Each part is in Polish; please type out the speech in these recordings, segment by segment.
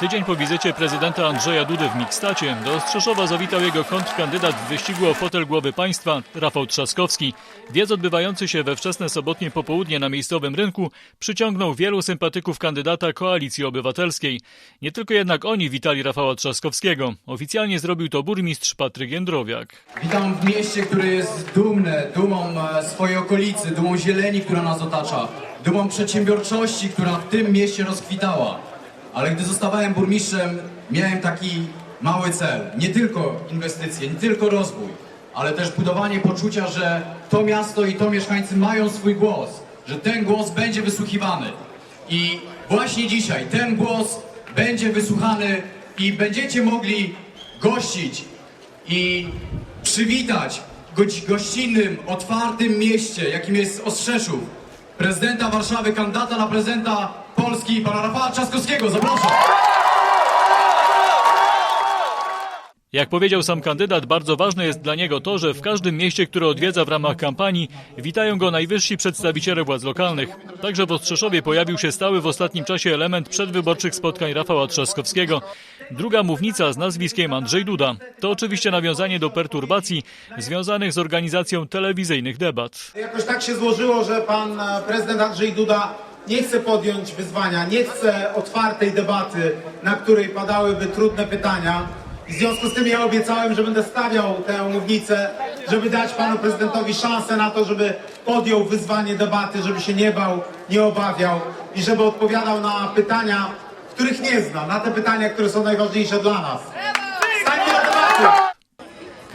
Tydzień po wizycie prezydenta Andrzeja Dudy w Mikstacie do Ostrzeszowa zawitał jego kontrkandydat w wyścigu o fotel głowy państwa, Rafał Trzaskowski. Wiec odbywający się we wczesne sobotnie popołudnie na miejscowym rynku przyciągnął wielu sympatyków kandydata Koalicji Obywatelskiej. Nie tylko jednak oni witali Rafała Trzaskowskiego. Oficjalnie zrobił to burmistrz Patryk Jędrowiak. Witam w mieście, które jest dumne, dumą e, swojej okolicy, dumą zieleni, która nas otacza, dumą przedsiębiorczości, która w tym mieście rozkwitała. Ale gdy zostawałem burmistrzem, miałem taki mały cel. Nie tylko inwestycje, nie tylko rozwój, ale też budowanie poczucia, że to miasto i to mieszkańcy mają swój głos, że ten głos będzie wysłuchiwany. I właśnie dzisiaj ten głos będzie wysłuchany i będziecie mogli gościć i przywitać gościnnym, otwartym mieście, jakim jest Ostrzeszów, prezydenta Warszawy, kandydata na prezydenta Polski, pana Rafała Trzaskowskiego. Zapraszam. Jak powiedział sam kandydat, bardzo ważne jest dla niego to, że w każdym mieście, które odwiedza w ramach kampanii, witają go najwyżsi przedstawiciele władz lokalnych. Także w Ostrzeszowie pojawił się stały w ostatnim czasie element przedwyborczych spotkań Rafała Trzaskowskiego. Druga mównica z nazwiskiem Andrzej Duda. To oczywiście nawiązanie do perturbacji związanych z organizacją telewizyjnych debat. Jakoś tak się złożyło, że pan prezydent Andrzej Duda nie chce podjąć wyzwania, nie chce otwartej debaty, na której padałyby trudne pytania. W związku z tym ja obiecałem, że będę stawiał tę mównicę, żeby dać panu prezydentowi szansę na to, żeby podjął wyzwanie debaty, żeby się nie bał, nie obawiał i żeby odpowiadał na pytania, których nie zna, na te pytania, które są najważniejsze dla nas.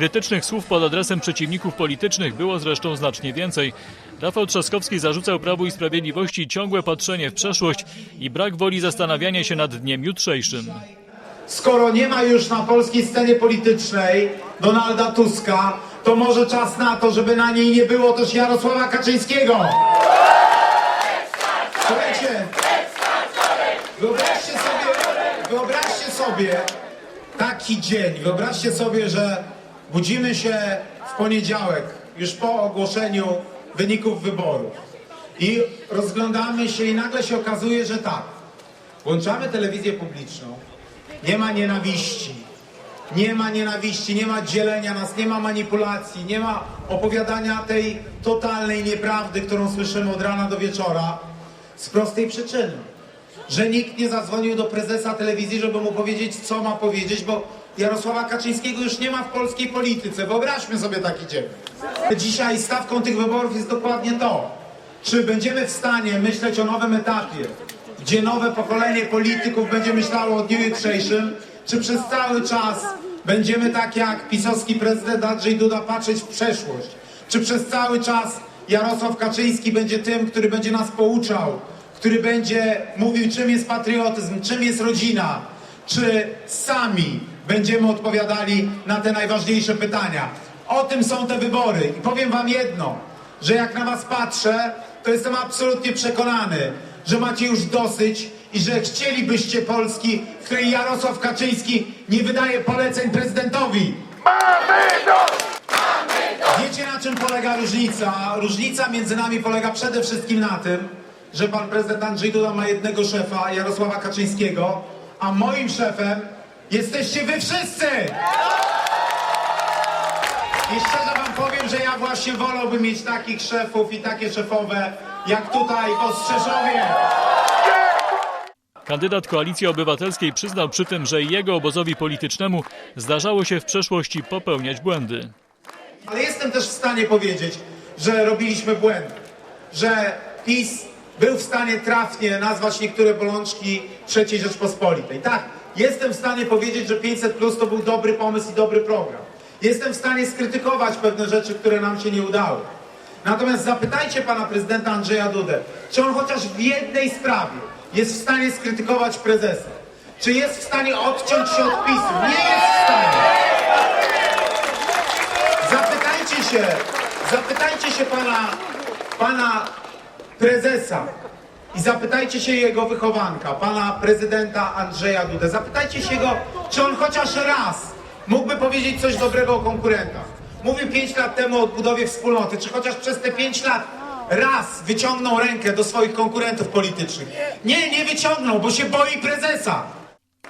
Krytycznych słów pod adresem przeciwników politycznych było zresztą znacznie więcej. Rafał Trzaskowski zarzucał Prawu i Sprawiedliwości ciągłe patrzenie w przeszłość i brak woli zastanawiania się nad dniem jutrzejszym. Skoro nie ma już na polskiej scenie politycznej Donalda Tuska, to może czas na to, żeby na niej nie było też Jarosława Kaczyńskiego. Słuchajcie, wyobraźcie sobie, wyobraźcie sobie taki dzień, wyobraźcie sobie, że budzimy się w poniedziałek, już po ogłoszeniu wyników wyborów i rozglądamy się i nagle się okazuje, że tak, włączamy telewizję publiczną, nie ma nienawiści. Nie ma nienawiści, nie ma dzielenia nas, nie ma manipulacji, nie ma opowiadania tej totalnej nieprawdy, którą słyszymy od rana do wieczora. Z prostej przyczyny, że nikt nie zadzwonił do prezesa telewizji, żeby mu powiedzieć, co ma powiedzieć, bo Jarosława Kaczyńskiego już nie ma w polskiej polityce. Wyobraźmy sobie taki dzień. Dzisiaj stawką tych wyborów jest dokładnie to, czy będziemy w stanie myśleć o nowym etapie, gdzie nowe pokolenie polityków będzie myślało o dniu jutrzejszym, czy przez cały czas będziemy tak jak pisowski prezydent Andrzej Duda patrzeć w przeszłość, czy przez cały czas Jarosław Kaczyński będzie tym, który będzie nas pouczał, który będzie mówił czym jest patriotyzm, czym jest rodzina, czy sami będziemy odpowiadali na te najważniejsze pytania. O tym są te wybory i powiem wam jedno, że jak na was patrzę, to jestem absolutnie przekonany, że macie już dosyć i że chcielibyście Polski, w której Jarosław Kaczyński nie wydaje poleceń prezydentowi. Wiecie na czym polega różnica? Różnica między nami polega przede wszystkim na tym, że pan prezydent Andrzej Duda ma jednego szefa, Jarosława Kaczyńskiego, a moim szefem jesteście wy wszyscy! I szczerze wam powiem, że ja właśnie wolałbym mieć takich szefów i takie szefowe, jak tutaj w Ostrzeszowie. Kandydat Koalicji Obywatelskiej przyznał przy tym, że jego obozowi politycznemu zdarzało się w przeszłości popełniać błędy. Ale jestem też w stanie powiedzieć, że robiliśmy błędy, że PiS był w stanie trafnie nazwać niektóre bolączki III Rzeczpospolitej. Tak, jestem w stanie powiedzieć, że 500 Plus to był dobry pomysł i dobry program. Jestem w stanie skrytykować pewne rzeczy, które nam się nie udały. Natomiast zapytajcie pana prezydenta Andrzeja Dudę, czy on chociaż w jednej sprawie jest w stanie skrytykować prezesa? Czy jest w stanie odciąć się od PiSu? Nie jest w stanie. Zapytajcie się, zapytajcie się pana, pana prezesa i zapytajcie się jego wychowanka, pana prezydenta Andrzeja Dudę. Zapytajcie się go, czy on chociaż raz mógłby powiedzieć coś dobrego o konkurentach. Mówił pięć lat temu o odbudowie wspólnoty, czy chociaż przez te pięć lat raz wyciągnął rękę do swoich konkurentów politycznych. Nie, nie wyciągnął, bo się boi prezesa.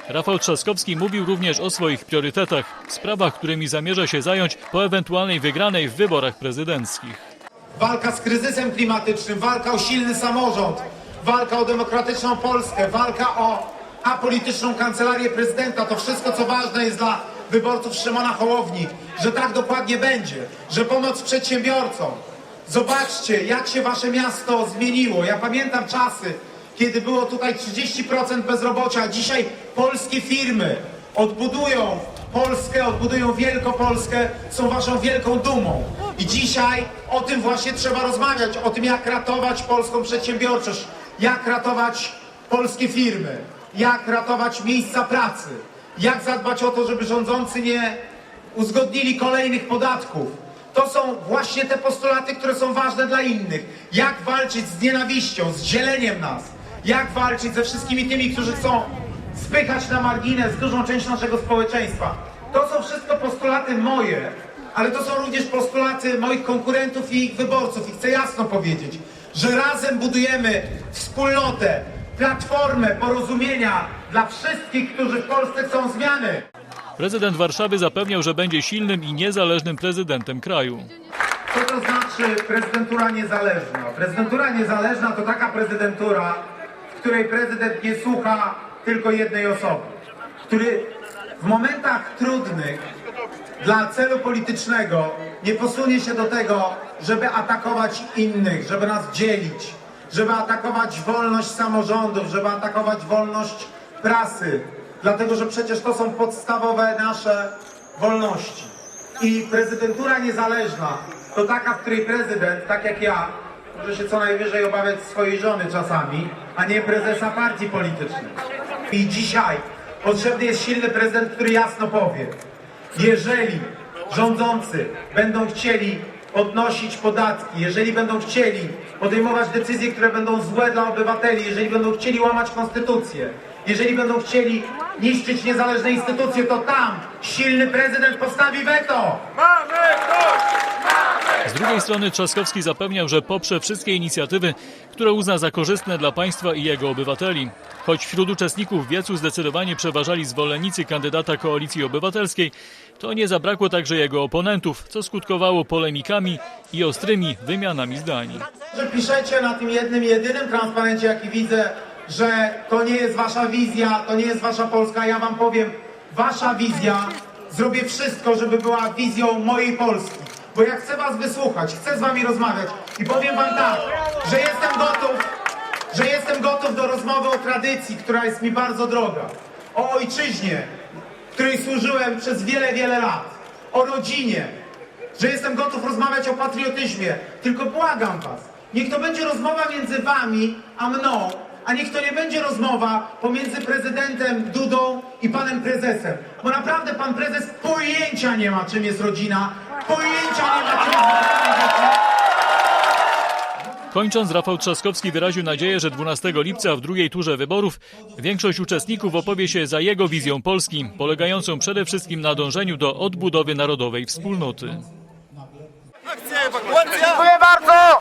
Rafał Trzaskowski mówił również o swoich priorytetach, sprawach, którymi zamierza się zająć po ewentualnej wygranej w wyborach prezydenckich. Walka z kryzysem klimatycznym, walka o silny samorząd, walka o demokratyczną Polskę, walka o apolityczną kancelarię prezydenta. To wszystko, co ważne jest dla wyborców Szymona Hołowni, że tak dokładnie będzie, że pomoc przedsiębiorcom. Zobaczcie, jak się wasze miasto zmieniło. Ja pamiętam czasy, kiedy było tutaj 30% bezrobocia, a dzisiaj polskie firmy odbudują Polskę, odbudują Wielkopolskę, są waszą wielką dumą. I dzisiaj o tym właśnie trzeba rozmawiać, o tym jak ratować polską przedsiębiorczość, jak ratować polskie firmy, jak ratować miejsca pracy, jak zadbać o to, żeby rządzący nie uzgodnili kolejnych podatków. To są właśnie te postulaty, które są ważne dla innych. Jak walczyć z nienawiścią, z dzieleniem nas, jak walczyć ze wszystkimi tymi, którzy chcą spychać na margines dużą część naszego społeczeństwa. To są wszystko postulaty moje, ale to są również postulaty moich konkurentów i ich wyborców. I chcę jasno powiedzieć, że razem budujemy wspólnotę, platformę porozumienia dla wszystkich, którzy w Polsce chcą zmiany. Prezydent Warszawy zapewniał, że będzie silnym i niezależnym prezydentem kraju. Co to znaczy prezydentura niezależna? Prezydentura niezależna to taka prezydentura, w której prezydent nie słucha tylko jednej osoby, który w momentach trudnych dla celu politycznego nie posunie się do tego, żeby atakować innych, żeby nas dzielić, żeby atakować wolność samorządów, żeby atakować wolność prasy, dlatego że przecież to są podstawowe nasze wolności. I prezydentura niezależna to taka, w której prezydent, tak jak ja, może się co najwyżej obawiać swojej żony czasami, a nie prezesa partii politycznej. I dzisiaj potrzebny jest silny prezydent, który jasno powie, jeżeli rządzący będą chcieli podnosić podatki, jeżeli będą chcieli podejmować decyzje, które będą złe dla obywateli, jeżeli będą chcieli łamać konstytucję, jeżeli będą chcieli niszczyć niezależne instytucje, to tam silny prezydent postawi weto. Z drugiej strony Trzaskowski zapewniał, że poprze wszystkie inicjatywy, które uzna za korzystne dla państwa i jego obywateli. Choć wśród uczestników wiecu zdecydowanie przeważali zwolennicy kandydata Koalicji Obywatelskiej, to nie zabrakło także jego oponentów, co skutkowało polemikami i ostrymi wymianami zdań. Że piszecie na tym jednym, jedynym transparencie, jaki widzę, że to nie jest wasza wizja, to nie jest wasza Polska. Ja wam powiem, wasza wizja, zrobię wszystko, żeby była wizją mojej Polski. Bo ja chcę was wysłuchać, chcę z wami rozmawiać i powiem wam tak, że jestem gotów, że jestem gotów do rozmowy o tradycji, która jest mi bardzo droga. O ojczyźnie, której służyłem przez wiele, wiele lat. O rodzinie, że jestem gotów rozmawiać o patriotyzmie. Tylko błagam was, niech to będzie rozmowa między wami a mną, a niech to nie będzie rozmowa pomiędzy prezydentem Dudą i panem prezesem. Bo naprawdę pan prezes pojęcia nie ma, czym jest rodzina, Kończąc, Rafał Trzaskowski wyraził nadzieję, że 12 lipca w drugiej turze wyborów większość uczestników opowie się za jego wizją Polski, polegającą przede wszystkim na dążeniu do odbudowy narodowej wspólnoty. Dziękuję bardzo!